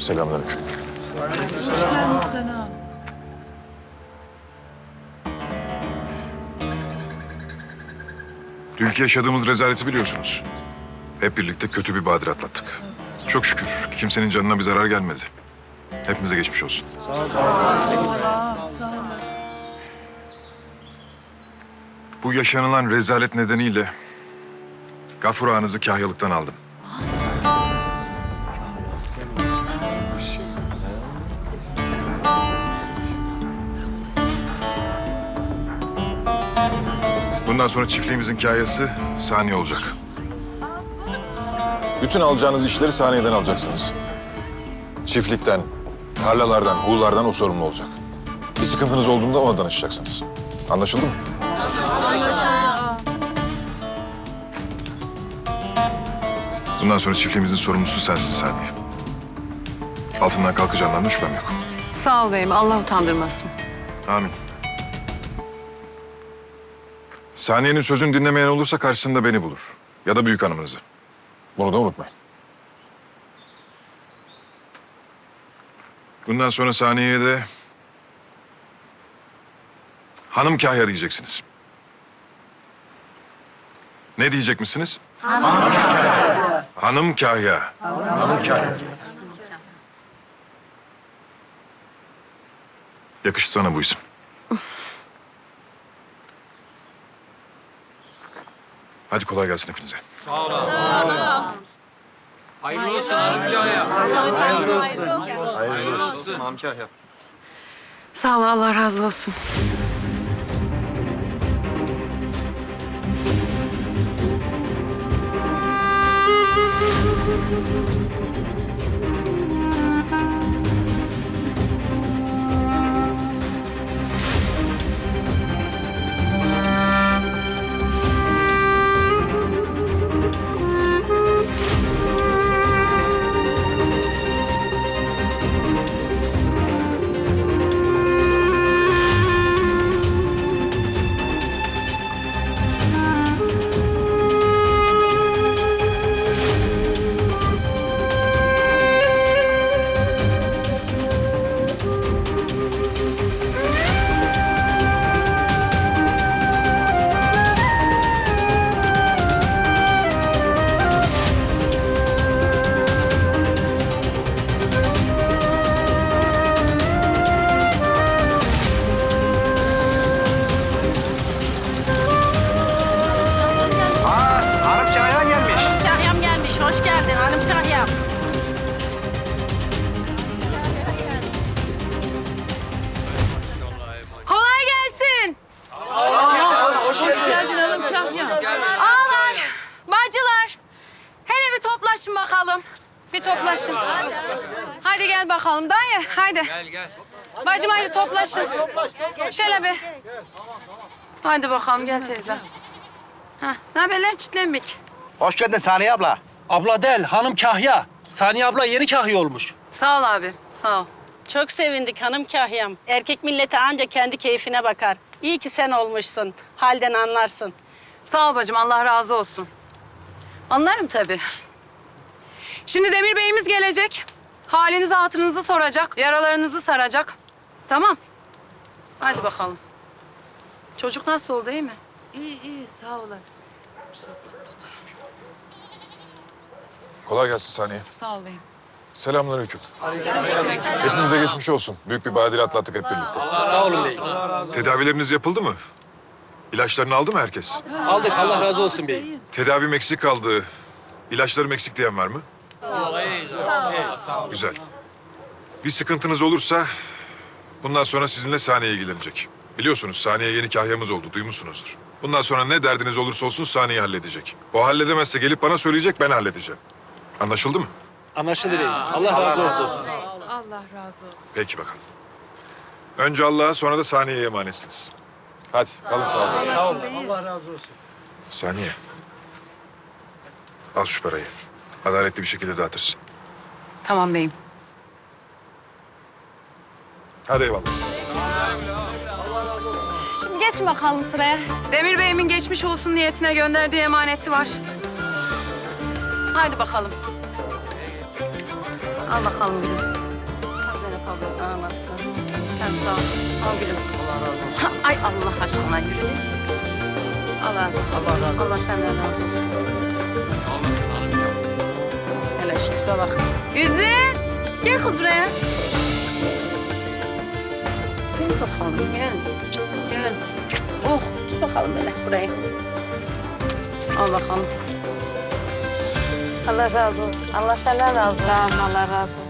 Selamünaleyküm. Sana. Dünkü yaşadığımız rezaleti biliyorsunuz. Hep birlikte kötü bir badir atlattık. Çok şükür kimsenin canına bir zarar gelmedi. Hepimize geçmiş olsun. Bu yaşanılan rezalet nedeniyle Gafur ağanızı kahyalıktan aldım. Bundan sonra çiftliğimizin kahyası saniye olacak. Bütün alacağınız işleri saniyeden alacaksınız. Çiftlikten, tarlalardan, huğullardan o sorumlu olacak. Bir sıkıntınız olduğunda ona danışacaksınız. Anlaşıldı mı? Bundan sonra çiftliğimizin sorumlusu sensin Saniye. Altından kalkacağından da şüphem yok. Sağ ol beyim. Allah utandırmasın. Amin. Saniye'nin sözünü dinlemeyen olursa karşısında beni bulur. Ya da büyük hanımınızı. Bunu da unutmayın. Bundan sonra Saniye'ye de... Hanım kahya diyeceksiniz. Ne diyecek misiniz? Hanım kahya. Hanım kahya. Hanım kahya. Yakıştı sana bu isim. Hadi kolay gelsin hepinize. Hayırlı olsun amcaya. Hayırlı olsun. Sağ ol. Allah razı olsun. Toplaşın bakalım. Bir toplaşın. Hadi gel bakalım dayı. Haydi. Gel gel. Bacım haydi toplaşın. Şöyle bir. Hadi bakalım gel teyze. Hah, ne haber lan çitlenmek? Hoş geldin Saniye abla. Abla del, hanım kahya. Saniye abla yeni kahya olmuş. Sağ ol abi, sağ ol. Çok sevindik hanım Kahyam. Erkek milleti anca kendi keyfine bakar. İyi ki sen olmuşsun. Halden anlarsın. Sağ ol bacım, Allah razı olsun. Anlarım tabii. Şimdi Demir Bey'imiz gelecek. Halinizi, hatırınızı soracak, yaralarınızı saracak. Tamam. Hadi bakalım. Çocuk nasıl oldu, iyi mi? İyi iyi sağ olasın. Kolay gelsin Saniye. Sağ ol beyim. Selamünaleyküm. Hepimize geçmiş olsun. Büyük bir badire atlattık hep birlikte. Sağ olun bey. Tedavileriniz yapıldı mı? İlaçlarını aldı mı herkes? Aldık, Allah razı olsun bey. Tedavim eksik kaldı. İlaçlarım eksik diyen var mı? Güzel. Bir sıkıntınız olursa bundan sonra sizinle Saniye ilgilenecek. Biliyorsunuz Saniye yeni kahyamız oldu, duymuşsunuzdur. Bundan sonra ne derdiniz olursa olsun Saniye halledecek. O halledemezse gelip bana söyleyecek, ben halledeceğim. Anlaşıldı mı? Anlaşıldı bey. Allah razı olsun. Allah razı olsun. Peki bakalım. Önce Allah'a sonra da Saniye'ye emanetsiniz. Hadi kalın sağ olun. Allah razı olsun. Saniye. Al şu parayı. Adaletli bir şekilde dağıtırsın. Tamam beyim. Hadi eyvallah. Şimdi geç bakalım sıraya. Demir Bey'imin geçmiş olsun niyetine gönderdiği emaneti var. Haydi bakalım. Al bakalım gülüm. Zeynep abla. Anası. Sen sağ ol. Al gülüm. Allah razı olsun. Ay Allah aşkına yürü. Allah olsun. Allah senden razı olsun. Tipe bak. Güzel. Gel kız buraya. Gel bakalım gel. Gel. Oh tut bakalım böyle burayı. Al bakalım. Allah razı olsun. Allah senden razı olsun. Allah razı olsun.